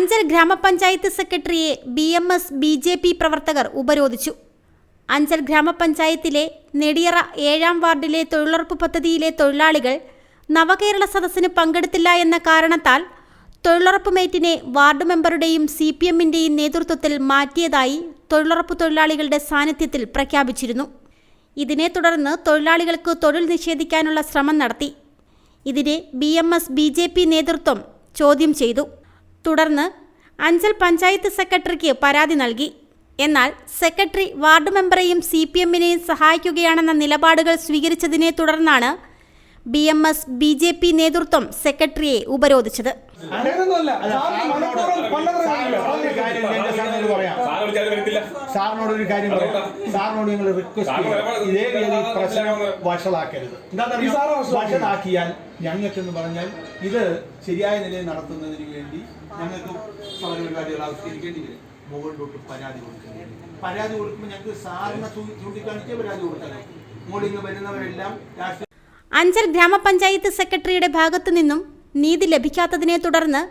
അഞ്ചൽ ഗ്രാമപഞ്ചായത്ത് സെക്രട്ടറിയെ B M S B J P പ്രവർത്തകർ ഉപരോധിച്ചു. അഞ്ചൽ ഗ്രാമപഞ്ചായത്തിലെ നെടിയറ ഏഴാം വാർഡിലെ തൊഴിലുറപ്പ് പദ്ധതിയിലെ തൊഴിലാളികൾ നവകേരള സദസ്സിന് പങ്കെടുത്തില്ല എന്ന കാരണത്താൽ തൊഴിലുറപ്പ് മേറ്റിനെ വാർഡ് മെമ്പറുടെയും സി പി എമ്മിന്റെയും നേതൃത്വത്തിൽ മാറ്റിയതായി തൊഴിലുറപ്പ് തൊഴിലാളികളുടെ സാന്നിധ്യത്തിൽ പ്രഖ്യാപിച്ചിരുന്നു. ഇതിനെ തുടർന്ന് തൊഴിലാളികൾക്ക് തൊഴിൽ നിഷേധിക്കാനുള്ള ശ്രമം നടത്തി. ഇതിനെ B M S B J P നേതൃത്വം ചോദ്യം ചെയ്തു. തുടർന്ന് അഞ്ചൽ പഞ്ചായത്ത് സെക്രട്ടറിക്ക് പരാതി നൽകി. എന്നാൽ സെക്രട്ടറി വാർഡ് മെമ്പറെയും സി പി എമ്മിനെയും സഹായിക്കുകയാണെന്ന നിലപാടുകൾ സ്വീകരിച്ചതിനെ തുടർന്നാണ് B M S B J P നേതൃത്വം സെക്രട്ടറിയെ ഉപരോധിച്ചത് അങ്ങനെയൊന്നുമല്ല സാർ മനഃപൂർവം കൊണ്ടത് സാറിനോട് ഒരു കാര്യം എന്റെ സാറിനോട് പറയാം സാറ് വിളിച്ചാലും വരത്തില്ല സാറിനോട് ഒരു കാര്യം പറയാം. സാറിനോട് ഞങ്ങൾ റിക്വസ്റ്റ് ചെയ്യാം ഇതേ രീതി സാറിന് പ്രശ്നം വഷളാക്കരുത്. വഷളാക്കില്ല. വഷളാക്കിയാൽ ഞങ്ങൾക്കെന്ന് പറഞ്ഞാൽ ഇത് ശരിയായ നിലയിൽ നടത്തുന്നതിന് വേണ്ടി ഞങ്ങൾക്ക് സമരപരിപാടികൾ ആവിഷ്കരിക്കേണ്ടി വരും. മുകളിലോട്ട് പരാതി കൊടുക്കേണ്ടി പരാതി കൊടുക്കുമ്പോൾ ഞങ്ങൾക്ക് സാറിനെ ചൂണ്ടിക്കാണിച്ചേ പരാതി കൊടുക്കാനോ മുകളിൽ നിന്ന് വരുന്നവരെല്ലാം രാഷ്ട്രീയ അഞ്ചൽ ഗ്രാമപഞ്ചായത്ത് സെക്രട്ടറിയുടെ ഭാഗത്തു നിന്നും നീതി ലഭിക്കാത്തതിനെ തുടർന്ന്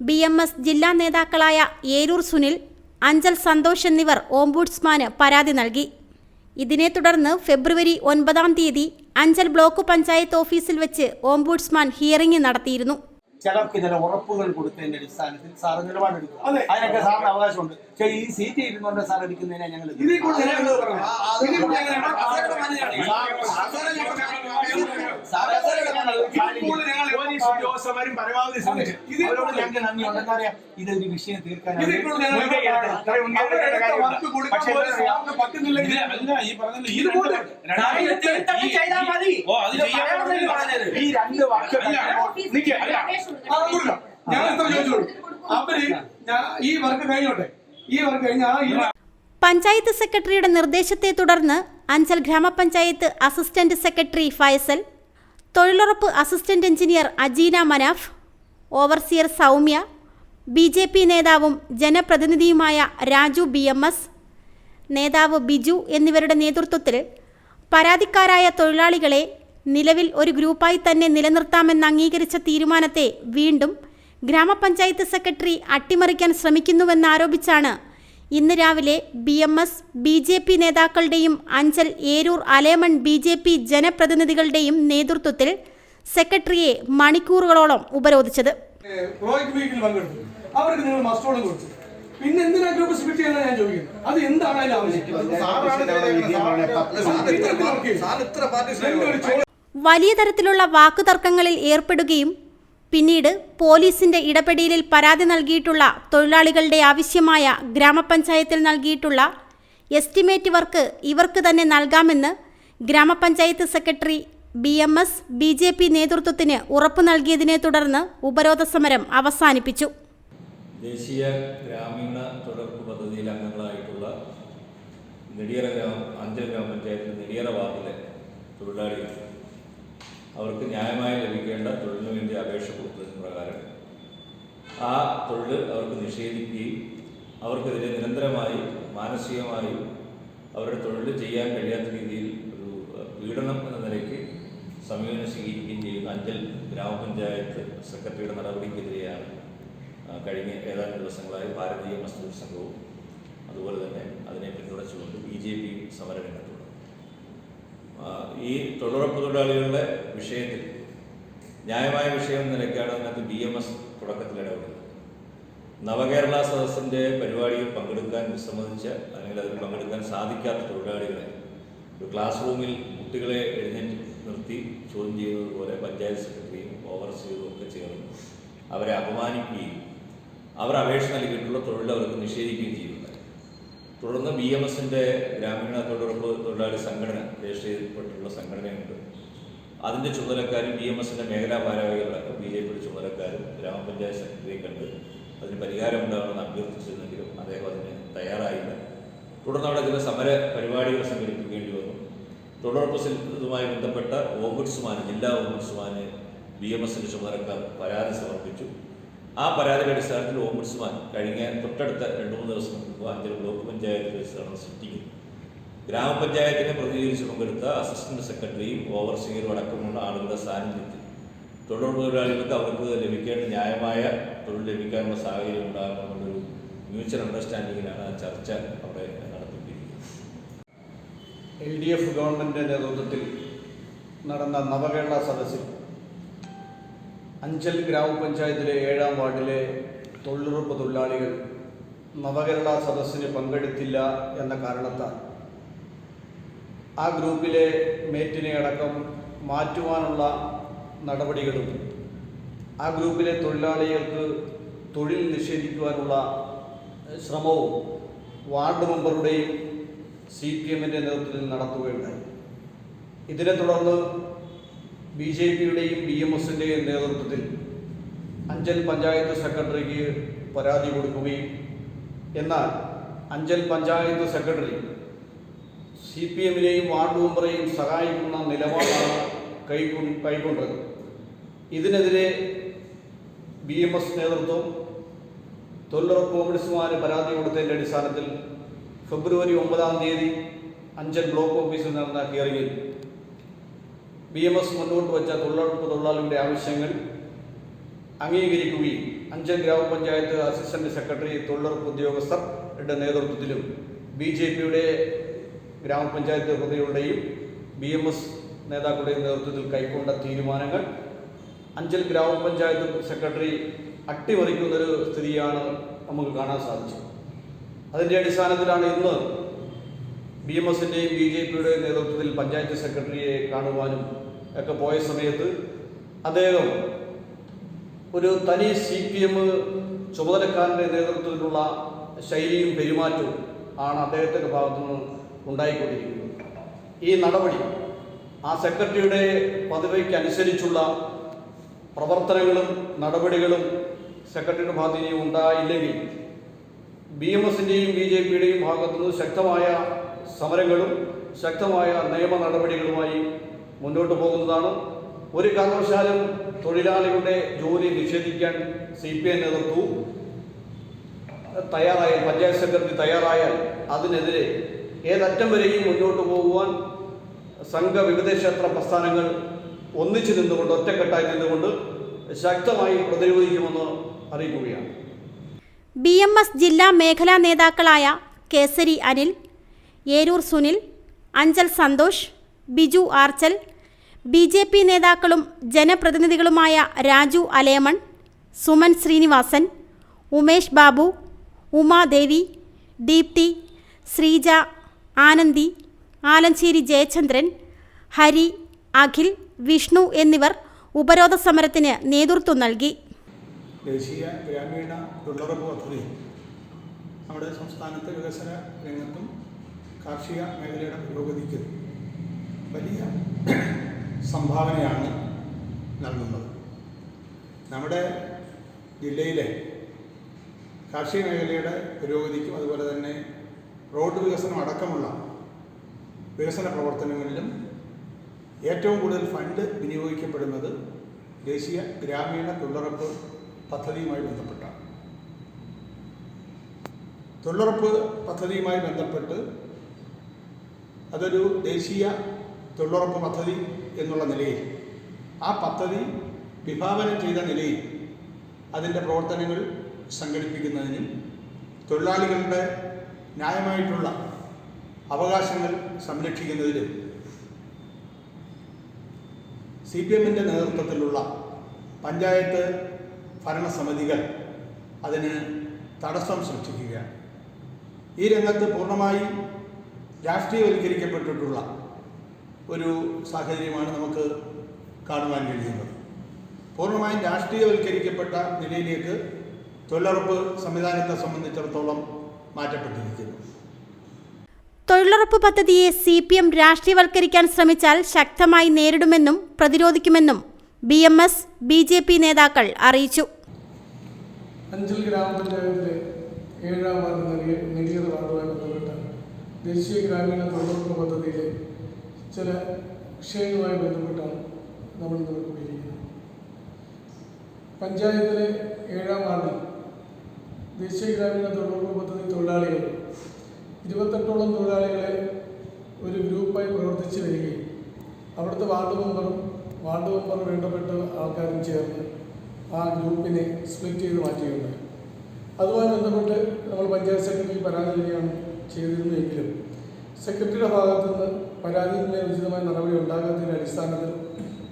ബി എം എസ് ജില്ലാ നേതാക്കളായ ഏരൂർ സുനിൽ അഞ്ചൽ സന്തോഷ് എന്നിവർ ഓംബുഡ്സ്മാന് പരാതി നൽകി. ഇതിനെ തുടർന്ന് ഫെബ്രുവരി ഒൻപതാം തീയതി അഞ്ചൽ ബ്ലോക്ക് പഞ്ചായത്ത് ഓഫീസിൽ വെച്ച് ഓംബുഡ്സ്മാൻ ഹിയറിംഗ് നടത്തിയിരുന്നു. ചിലർക്ക് ചില ഉറപ്പുകൾ കൊടുത്തതിന്റെ അടിസ്ഥാനത്തിൽ സാറ് നിലപാടെടുക്കും അതെ. അതിനൊക്കെ സാറിന് അവകാശമുണ്ട്. പക്ഷേ ഈ സീറ്റ് ഇരുന്നുകൊണ്ട് സാർ എടുക്കുന്നതിനെ ഞങ്ങൾ ഉദ്യോഗസ്ഥന്മാരും പരമാവധി ശ്രമിച്ചു. ഇതിൽ അവരോട് കൂടുതൽ ഞങ്ങൾക്ക് നന്ദിയുണ്ട് എന്താ പറയാ? ഇതൊരു വിഷയം തീർക്കാൻ ഈ രണ്ട് വാക്ക്. കൊടുക്കാം. ഞാൻ ചോദിച്ചോളൂ അവർ ഈ വർക്ക് കഴിഞ്ഞോട്ടെ ഈ വർക്ക് കഴിഞ്ഞ പഞ്ചായത്ത് സെക്രട്ടറിയുടെ നിർദ്ദേശത്തെ തുടർന്ന് അഞ്ചൽ ഗ്രാമപഞ്ചായത്ത് അസിസ്റ്റന്റ് സെക്രട്ടറി ഫൈസൽ തൊഴിലുറപ്പ് assistant engineer Ajeena Manaf overseer Soumya B J P നേതാവും ജനപ്രതിനിധിയുമായ രാജു ബി എം എസ് നേതാവ് ബിജു എന്നിവരുടെ നേതൃത്വത്തിൽ പരാതിക്കാരായ തൊഴിലാളികളെ നിലവിൽ ഒരു ഗ്രൂപ്പായി തന്നെ നിലനിർത്താമെന്ന് അംഗീകരിച്ച തീരുമാനത്തെ വീണ്ടും ഗ്രാമപഞ്ചായത്ത് സെക്രട്ടറി അട്ടിമറിക്കാൻ ശ്രമിക്കുന്നുവെന്നാരോപിച്ചാണ് ഇന്ന് രാവിലെ B M S B J P നേതാക്കളുടെയും Anchal Eroor Alayamon B J P ജനപ്രതിനിധികളുടെയും നേതൃത്വത്തിൽ സെക്രട്ടറിയെ മണിക്കൂറുകളോളം ഉപരോധിച്ചത്. അവർക്ക് നിങ്ങൾ മസ്റ്റോളം കൊടുത്തു. പിന്നെ എന്തിനാ ഗ്രൂപ്പ് സ്പ്ലിറ്റ് ചെയ്യാനാണ് ഞാൻ ചോദിക്കുന്നത് അത് എന്താണ് അതിൽ ആവശ്യം വലിയ തരത്തിലുള്ള വാക്കുതർക്കങ്ങളിൽ ഏർപ്പെടുകയും പിന്നീട് പോലീസിന്റെ ഇടപെടലിൽ പരാതി നൽകിയിട്ടുള്ള തൊഴിലാളികളുടെ ആവശ്യമായ ഗ്രാമപഞ്ചായത്തിൽ നൽകിയിട്ടുള്ള എസ്റ്റിമേറ്റ് വർക്ക് ഇവർക്ക് തന്നെ നൽകാമെന്ന് ഗ്രാമപഞ്ചായത്ത് secretary B M S B J P നേതൃത്വത്തിന് ഉറപ്പു നൽകിയതിനെ തുടർന്ന് ഉപരോധ സമരം അവസാനിപ്പിച്ചു. ദേശീയ ഗ്രാമീണ തുടർപ്പ് പദ്ധതിയിൽ അംഗങ്ങളായിട്ടുള്ള നെടിയറ ഗ്രാമ അഞ്ചൽ ഗ്രാമപഞ്ചായത്തിലെ നെടിയറ വാർഡിലെ തൊഴിലാളികൾ അവർക്ക് ന്യായമായി ലഭിക്കേണ്ട തൊഴിലിനു വേണ്ടി അപേക്ഷ കൊടുത്തതിന് പ്രകാരം ആ തൊഴിൽ അവർക്ക് നിഷേധിക്കുകയും അവർക്കെതിരെ നിരന്തരമായി മാനസികമായി അവരുടെ തൊഴിൽ ചെയ്യാൻ കഴിയാത്ത രീതിയിൽ ഒരു പീഡനം എന്ന നിലയ്ക്ക് സമീപനം സ്വീകരിക്കുകയും ചെയ്യുന്ന. അഞ്ചൽ ഗ്രാമപഞ്ചായത്ത് സെക്രട്ടറിയുടെ നടപടിക്കെതിരെയാണ് കഴിഞ്ഞ ഏതാനും ദിവസങ്ങളായി ഭാരതീയ മസ്ദൂർ സംഘവും അതുപോലെ തന്നെ അതിനെ പിന്തുണച്ചുകൊണ്ട് ബി ജെ പി സമരരംഗത്തുണ്ട് ആ, ഈ തൊഴിലുറപ്പ് തൊഴിലാളികളുടെ വിഷയത്തിൽ ന്യായമായ വിഷയം എന്ന നിലയ്ക്കാണ് അതിനകത്ത് ബി എം എസ് തുടക്കത്തിൽ ഇടപെടുന്നത് നവകേരള സദസ്സിന്റെ പരിപാടിയിൽ പങ്കെടുക്കാൻ വിസമ്മതിച്ച അല്ലെങ്കിൽ അതിൽ പങ്കെടുക്കാൻ സാധിക്കാത്ത തൊഴിലാളികളെ ഒരു ക്ലാസ് റൂമിൽ കുട്ടികളെ എഴുന്നേറ്റ് നിർത്തി ചോദ്യം ചെയ്തതുപോലെ പഞ്ചായത്ത് സെക്രട്ടറിയും ഓവർസിയറും ഒക്കെ ചേർന്ന് അവരെ അപമാനിക്കുകയും അവർ അപേക്ഷ നൽകിയിട്ടുള്ള തൊഴിൽ അവർക്ക് നിഷേധിക്കുകയും ചെയ്യുന്നുണ്ടായി തുടർന്ന് ബി എം എസിന്റെ ഗ്രാമീണ തൊഴിലുറപ്പ് തൊഴിലാളി സംഘടന രജിസ്റ്റർ സംഘടനയുണ്ട്. അതിന്റെ ചുമതലക്കാരും ബി എം എസിന്റെ മേഖലാ ഭാരവാഹികളടക്കം ബി ജെ പിയുടെ ചുമതലക്കാരും ഗ്രാമപഞ്ചായത്ത് സെക്രട്ടറിയെ കണ്ട് അതിന് പരിഹാരമുണ്ടാകണമെന്ന് അഭ്യർത്ഥിച്ചിരുന്നെങ്കിലും അദ്ദേഹം അതിന് തയ്യാറായില്ല. തുടർന്ന് അവിടെ ചില സമര പരിപാടികൾ സംഘടിപ്പിക്കേണ്ടി വന്നു. തൊഴിലുറപ്പ് ബന്ധപ്പെട്ട ഓംബുഡ്സ്മാൻ ജില്ലാ ഓംബുഡ്സ്മാന് ബി എം എസിന്റെ ചുമതലക്കാർ പരാതി സമർപ്പിച്ചു. ആ പരാതിയുടെ അടിസ്ഥാനത്തിൽ ഓംബുഡ്സ്മാൻ കഴിഞ്ഞ തൊട്ടടുത്ത രണ്ട് മൂന്ന് ദിവസം മുമ്പ് അഞ്ചൽ ബ്ലോക്ക് പഞ്ചായത്ത് വെച്ച് നടന്ന സിറ്റിംഗിൽ ഗ്രാമപഞ്ചായത്തിനെ പ്രതിനിധീകരിച്ച് പങ്കെടുത്ത അസിസ്റ്റന്റ് സെക്രട്ടറിയും ഓവർസീയറും അടക്കമുള്ള ആളുകളുടെ സാന്നിധ്യത്തിൽ തൊഴിലാളികൾക്ക് അവർക്ക് ലഭിക്കേണ്ട ന്യായമായ തൊഴിൽ ലഭിക്കാനുള്ള സാഹചര്യം ഉണ്ടാകണമെന്നുള്ളൊരു മ്യൂച്വൽ അണ്ടർസ്റ്റാൻഡിങ്ങിലാണ് ആ ചർച്ച അവിടെ നടത്തിക്കൊണ്ടിരിക്കുന്നത്. എൽ ഡി എഫ് ഗവൺമെന്റിന്റെ നേതൃത്വത്തിൽ നടന്ന നവകേരള സദസ്സിൽ അഞ്ചൽ ഗ്രാമപഞ്ചായത്തിലെ ഏഴാം വാർഡിലെ തൊഴിലുറപ്പ് തൊഴിലാളികൾ നവകേരള സദസ്സിന് പങ്കെടുത്തില്ല എന്ന കാരണത്താൽ ആ ഗ്രൂപ്പിലെ മേറ്റിനെ അടക്കം മാറ്റുവാനുള്ള നടപടികളും ആ ഗ്രൂപ്പിലെ തൊഴിലാളികൾക്ക് തൊഴിൽ നിഷേധിക്കുവാനുള്ള ശ്രമവും വാർഡ് മെമ്പറുടെയും സി പി എമ്മിന്റെ നേതൃത്വത്തിൽ നടത്തുകയുണ്ടായി. ഇതിനെ തുടർന്ന് ബി ജെ പിയുടെയും ബി എം എസിന്റെയും നേതൃത്വത്തിൽ അഞ്ചൽ പഞ്ചായത്ത് സെക്രട്ടറിക്ക് പരാതി കൊടുക്കുകയും എന്നാൽ Anchal panchayat secretary C P എമ്മിനെയും ward മെമ്പറെയും സഹായിക്കുന്ന നിലപാടാണ് കൈക്കൊ കൈക്കൊണ്ടത്. ഇതിനെതിരെ ബി എം എസ് നേതൃത്വം തൊഴിലുറപ്പ് കോൺഗ്രസുമാർ പരാതി കൊടുത്തതിന്റെ അടിസ്ഥാനത്തിൽ ഫെബ്രുവരി ഒമ്പതാം തീയതി അഞ്ചൽ ബ്ലോക്ക് ഓഫീസിൽ നടന്ന ഹിയറിംഗിൽ ബി എം എസ് മുന്നോട്ട് വച്ച തൊഴിലുറപ്പ് തൊഴിലാളികളുടെ ആവശ്യങ്ങൾ അംഗീകരിക്കുകയും അഞ്ചൽ ഗ്രാമപഞ്ചായത്ത് അസിസ്റ്റന്റ് സെക്രട്ടറി തൊഴിലുറപ്പ് ഉദ്യോഗസ്ഥരുടെ നേതൃത്വത്തിലും ബി ജെ പിയുടെ ഗ്രാമപഞ്ചായത്ത് പ്രതികളുടെയും ബി എം എസ് നേതാക്കളുടെയും നേതൃത്വത്തിൽ കൈക്കൊണ്ട തീരുമാനങ്ങൾ അഞ്ചൽ ഗ്രാമപഞ്ചായത്ത് സെക്രട്ടറി അട്ടിമറിക്കുന്നൊരു സ്ഥിതിയാണ് നമുക്ക് കാണാൻ സാധിച്ചത്. അതിന്റെ അടിസ്ഥാനത്തിലാണ് ഇന്ന് ബി എം എസിന്റെയും ബി ജെ പിയുടെയും നേതൃത്വത്തിൽ പഞ്ചായത്ത് സെക്രട്ടറിയെ കാണുവാനും ഒക്കെ പോയ സമയത്ത് അദ്ദേഹം ഒരു തനി സി പി എം ചുമതലക്കാരന്റെ നേതൃത്വത്തിലുള്ള ശൈലിയും പെരുമാറ്റവും ആണ് അദ്ദേഹത്തിന്റെ ഭാഗത്തു നിന്ന് ഉണ്ടായിക്കൊണ്ടിരിക്കുന്നത്. ഈ നടപടി ആ സെക്രട്ടറിയുടെ പദവിക്ക് അനുസരിച്ചുള്ള പ്രവർത്തനങ്ങളും നടപടികളും സെക്രട്ടറിയുടെ ഭാഗത്ത് ഇനി ഉണ്ടായില്ലെങ്കിൽ ബി എം എസിന്റെയും ബി ജെ പിയുടെയും ഭാഗത്തുനിന്ന് ശക്തമായ സമരങ്ങളും ശക്തമായ നിയമ നടപടികളുമായി മുന്നോട്ട് പോകുന്നതാണ്. ഒരു കാരണവശാലും തൊഴിലാളികളുടെ ജോലി നിഷേധിക്കാൻ സി പി ഐ നേതൃത്വവും തയ്യാറായാൽ പഞ്ചായത്ത് സെക്രട്ടറി തയ്യാറായാൽ അതിനെതിരെ ഏതറ്റം വരെയും മുന്നോട്ട് പോകുവാൻ സംഘ വിവിധക്ഷേത്ര പ്രസ്ഥാനങ്ങൾ ഒന്നിച്ചു നിന്നുകൊണ്ട് ഒറ്റക്കെട്ടായി നിന്നുകൊണ്ട് ശക്തമായി പ്രതിരോധിക്കുമെന്ന് അറിയിക്കുകയാണ്. ബി എം എസ് ജില്ലാ മേഖലാ നേതാക്കളായ Kesari Anil Eroor Sunil Anchal Santhosh Biju Archal B J P നേതാക്കളും ജനപ്രതിനിധികളുമായ രാജു അലേമൺ സുമൻ ശ്രീനിവാസൻ ഉമേഷ് ബാബു ഉമാദേവി ദീപ്തി ശ്രീജ ആനന്ദി ആലഞ്ചേരി ജയചന്ദ്രൻ ഹരി അഖിൽ വിഷ്ണു എന്നിവർ ഉപരോധ സമരത്തിന് നേതൃത്വം നൽകി. ദേശീയ ഗ്രാമീണ തൊഴിലുറപ്പ് പദ്ധതി നമ്മുടെ സംസ്ഥാനത്തെ വികസന രംഗത്തും കാർഷിക മേഖലയുടെ പുരോഗതിക്ക് വലിയ സംഭാവനയാണ് നൽകുന്നത്. നമ്മുടെ ജില്ലയിലെ കാർഷിക മേഖലയുടെ പുരോഗതിക്കും അതുപോലെ തന്നെ റോഡ് വികസനം അടക്കമുള്ള വികസന പ്രവർത്തനങ്ങളിലും ഏറ്റവും കൂടുതൽ ഫണ്ട് വിനിയോഗിക്കപ്പെടുന്നത് ദേശീയ ഗ്രാമീണ തൊഴിലുറപ്പ് പദ്ധതിയുമായി ബന്ധപ്പെട്ടാണ്. തൊഴിലുറപ്പ് പദ്ധതിയുമായി ബന്ധപ്പെട്ട് അതൊരു ദേശീയ തൊഴിലുറപ്പ് പദ്ധതി എന്നുള്ള നിലയിൽ. ആ പദ്ധതി വിഭാവനം ചെയ്ത നിലയിൽ അതിന്റെ പ്രവർത്തനങ്ങൾ സംഘടിപ്പിക്കുന്നതിനും തൊഴിലാളികളുടെ ന്യായമായിട്ടുള്ള അവകാശങ്ങൾ സംരക്ഷിക്കുന്നതിലും സി പി എമ്മിന്റെ നേതൃത്വത്തിലുള്ള പഞ്ചായത്ത് ഭരണസമിതികൾ അതിന് തടസ്സം സൃഷ്ടിക്കുകയാണ്. ഈ രംഗത്ത് പൂർണമായി രാഷ്ട്രീയവൽക്കരിക്കപ്പെട്ടിട്ടുള്ള ഒരു സാഹചര്യമാണ് നമുക്ക് കാണുവാൻ കഴിയുന്നത്. പൂർണമായും രാഷ്ട്രീയവൽക്കരിക്കപ്പെട്ട നിലയിലേക്ക് തൊഴിലുറപ്പ് സംവിധാനത്തെ സംബന്ധിച്ചിടത്തോളം മാറ്റപ്പെട്ടിരിക്കുന്നു. തൊഴിലുറപ്പ് പദ്ധതിയെ സി പി എം രാഷ്ട്രീയവൽക്കരിക്കാൻ ശ്രമിച്ചാൽ ശക്തമായി നേരിടുമെന്നും പ്രതിരോധിക്കുമെന്നും B M S B J P നേതാക്കൾ അറിയിച്ചു. അഞ്ചൽ ഗ്രാമപഞ്ചായത്തിലെ ഏഴാം വാർഡ് നൽകിയ നെടിയറ വാർഡുമായി ബന്ധപ്പെട്ട ദേശീയ ഗ്രാമീണ തൊഴിലുറപ്പ് പദ്ധതിയിലെ ചില വിഷയങ്ങളുമായി ബന്ധപ്പെട്ടാണ് നമ്മൾ ഇന്ന് കൂടിയിരിക്കുന്നത്. പഞ്ചായത്തിലെ ഏഴാം വാർഡിൽ ദേശീയ ഗ്രാമീണ തൊഴിലുറപ്പ് പദ്ധതി തൊഴിലാളികൾ ഇരുപത്തെട്ടോളം തൊഴിലാളികളെ ഒരു ഗ്രൂപ്പായി പ്രവർത്തിച്ചു വരികയും അവിടുത്തെ വാർഡ് മെമ്പറും വാർഡ് മെമ്പർ വേണ്ടപ്പെട്ട ആൾക്കാരും ചേർന്ന് ആ ഗ്രൂപ്പിനെ സ്പ്ലിറ്റ് ചെയ്ത് മാറ്റുകയുണ്ടായി. അതുമായി ബന്ധപ്പെട്ട് നമ്മൾ പഞ്ചായത്ത് സെക്രട്ടറി പരാതി നൽകുകയാണ് ചെയ്തിരുന്നെങ്കിലും സെക്രട്ടറിയുടെ ഭാഗത്തു നിന്ന് പരാതിയിന്മേൽ ഉചിതമായ നടപടി ഉണ്ടാകാത്തതിന്റെ അടിസ്ഥാനത്തിൽ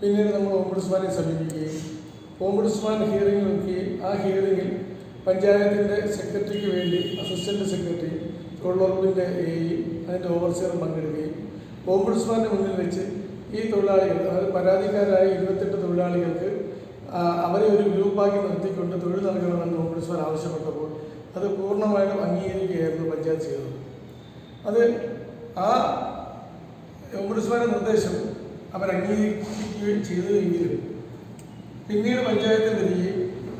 പിന്നീട് നമ്മൾ ഓംബുഡ്സ്മാനെ സമീപിക്കുകയും ഓംബുഡ്സ്മാൻ ഹിയറിംഗ് വെക്കുകയും ആ ഹിയറിംഗിൽ പഞ്ചായത്തിന്റെ സെക്രട്ടറിക്ക് വേണ്ടി അസിസ്റ്റന്റ് സെക്രട്ടറി തൊഴിലുറപ്പിന്റെ എയും അതിന്റെ ഓവർസിയറും പങ്കെടുക്കുകയും ഓംബുഡ്സ്മാന്റെ മുന്നിൽ വെച്ച് ഈ തൊഴിലാളികൾ അതായത് പരാതിക്കാരായ ഇരുപത്തെട്ട് തൊഴിലാളികൾക്ക് അവരെ ഒരു ഗ്രൂപ്പാക്കി നിർത്തിക്കൊണ്ട് തൊഴിൽ നൽകണമെന്ന് ഓംബുഡ്സ്മാൻ ആവശ്യപ്പെട്ടപ്പോൾ അത് പൂർണമായിട്ടും അംഗീകരിക്കുകയായിരുന്നു പഞ്ചായത്ത് ചെയ്തത് അത് ആ ഓംബുഡ്സ്മാന്റെ നിർദ്ദേശം അവർ അംഗീകരിക്കുകയും ചെയ്തുവെങ്കിലും പിന്നീട് പഞ്ചായത്തിൽ വരികയും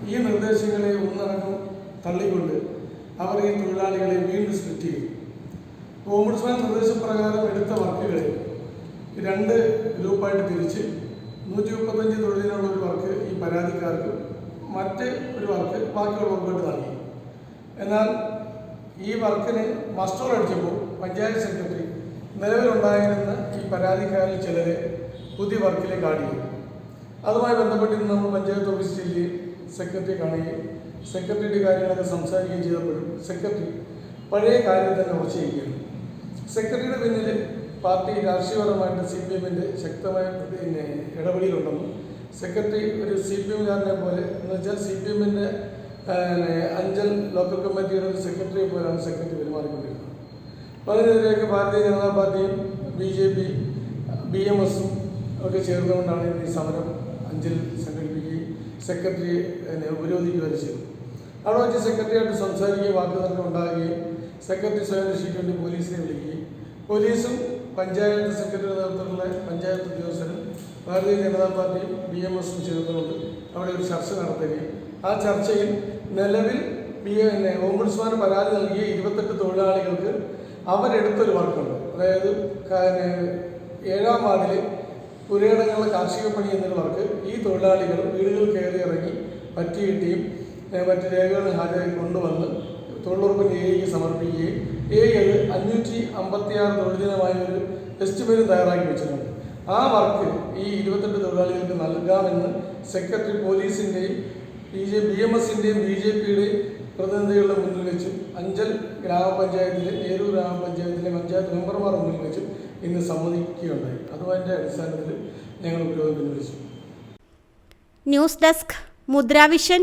ഈ നിർദ്ദേശങ്ങളെ ഒന്നടങ്കം തള്ളിക്കൊണ്ട് അവർ ഈ തൊഴിലാളികളെ വീണ്ടും സ്പ്ലിറ്റ് ചെയ്തു ഓംബുഡ്സ്മാൻ നിർദ്ദേശപ്രകാരം എടുത്ത വർക്കുകളെ രണ്ട് ഗ്രൂപ്പായിട്ട് തിരിച്ച് നൂറ്റി മുപ്പത്തഞ്ച് തൊഴിലിനുള്ള ഒരു വർക്ക് ഈ പരാതിക്കാർക്ക് മറ്റ് ഒരു വർക്ക് ബാക്കിയുള്ളവർക്കായിട്ട് നൽകി. എന്നാൽ ഈ വർക്കിന് മസ്റ്റോർ അടിച്ചപ്പോൾ പഞ്ചായത്ത് സെക്രട്ടറി നിലവിലുണ്ടായിരുന്ന ഈ പരാതിക്കാരിൽ ചിലരെ പുതിയ വർക്കിലേക്ക് ആടുകയും അതുമായി ബന്ധപ്പെട്ടിരുന്ന നമ്മൾ പഞ്ചായത്ത് ഓഫീസ് ചെല്ലുകയും സെക്രട്ടറി കാണുകയും സെക്രട്ടറിയുടെ കാര്യങ്ങളൊക്കെ സംസാരിക്കുകയും ചെയ്തപ്പോഴും സെക്രട്ടറി പഴയ കാര്യം തന്നെ ഉറച്ചിരിക്കുകയാണ് സെക്രട്ടറിയുടെ പിന്നിൽ പാർട്ടി രാഷ്ട്രീയപരമായിട്ട് സി പി എമ്മിന്റെ ശക്തമായ പിന്നെ ഇടപെടലുണ്ടെന്നും സെക്രട്ടറി ഒരു സി പി എമ്മുകാരനെ പോലെ എന്ന് വെച്ചാൽ സി പി എമ്മിന്റെ അഞ്ചൽ ലോക്കൽ കമ്മിറ്റിയുടെ ഒരു സെക്രട്ടറിയെ പോലെയാണ് സെക്രട്ടറി പെരുമാറിക്കൊണ്ടിരുന്നത് അതിനെതിരെയൊക്കെ ഭാരതീയ ജനതാ പാർട്ടിയും B J P B M എസും ഒക്കെ ചേർന്നുകൊണ്ടാണ് ഈ സമരം അഞ്ചിൽ സംഘടിപ്പിക്കുകയും സെക്രട്ടറിയെ എന്നെ ഉപരോധിക്കുകയും ചെയ്തു. അവിടെ വെച്ച് സെക്രട്ടറിയായിട്ട് സംസാരിക്കുകയും വാക്കുതർക്കം ഉണ്ടാകുകയും സെക്രട്ടറി സ്വയം രക്ഷയ്ക്ക് വേണ്ടി പോലീസിനെ വിളിക്കുകയും പോലീസും പഞ്ചായത്ത് സെക്രട്ടറി നേതൃത്വത്തിലുള്ള പഞ്ചായത്ത് ഉദ്യോഗസ്ഥരും ഭാരതീയ ജനതാ പാർട്ടിയും ബി എം എസും ചേർന്നുകൊണ്ട് അവിടെ ഒരു ചർച്ച നടത്തുകയും ആ ചർച്ചയിൽ നിലവിൽ ബി ഓംബുഡ്സ്മാൻ പരാതി നൽകിയ ഇരുപത്തെട്ട് തൊഴിലാളികൾക്ക് അവരെടുത്തൊരു വർക്കുണ്ട്. അതായത് ഏഴാം വാർഡിൽ പുരയിടങ്ങളിലെ കാർഷിക പണി എന്നൊരു വർക്ക് ഈ തൊഴിലാളികൾ വീടുകൾ കയറി ഇറങ്ങി പറ്റി കിട്ടിയും മറ്റ് രേഖകൾ ഹാജരായി കൊണ്ടുവന്ന് തൊഴിലുറപ്പിന് എയ്ക്ക് സമർപ്പിക്കുകയും എ അത് അഞ്ഞൂറ്റി അമ്പത്തിയാറ് തൊഴിൽദിനമായ ഒരു എസ്റ്റിമേറ്റ് തയ്യാറാക്കി വെച്ചിട്ടുണ്ട്. ആ വർക്ക് ഈ ഇരുപത്തെട്ട് തൊഴിലാളികൾക്ക് നൽകാമെന്ന് സെക്രട്ടറി പോലീസിന്റെയും ബി ജെ ബി എം എസിന്റെയും ബി ജെ പിയുടെയും പ്രതിനിധികളുടെ മുന്നിൽ വെച്ചും അഞ്ചൽ ഗ്രാമപഞ്ചായത്തിലെ നേരൂർ ഗ്രാമപഞ്ചായത്തിലെ പഞ്ചായത്ത് മെമ്പർമാർ മുന്നിൽ വെച്ചും ഇന്ന് സമ്മതിക്കുകയുണ്ടായി അതുമാതിന്റെ അടിസ്ഥാനത്തിൽ ഞങ്ങൾ ഉപരോധം പിൻവലിച്ചു. News desk Mudra Vision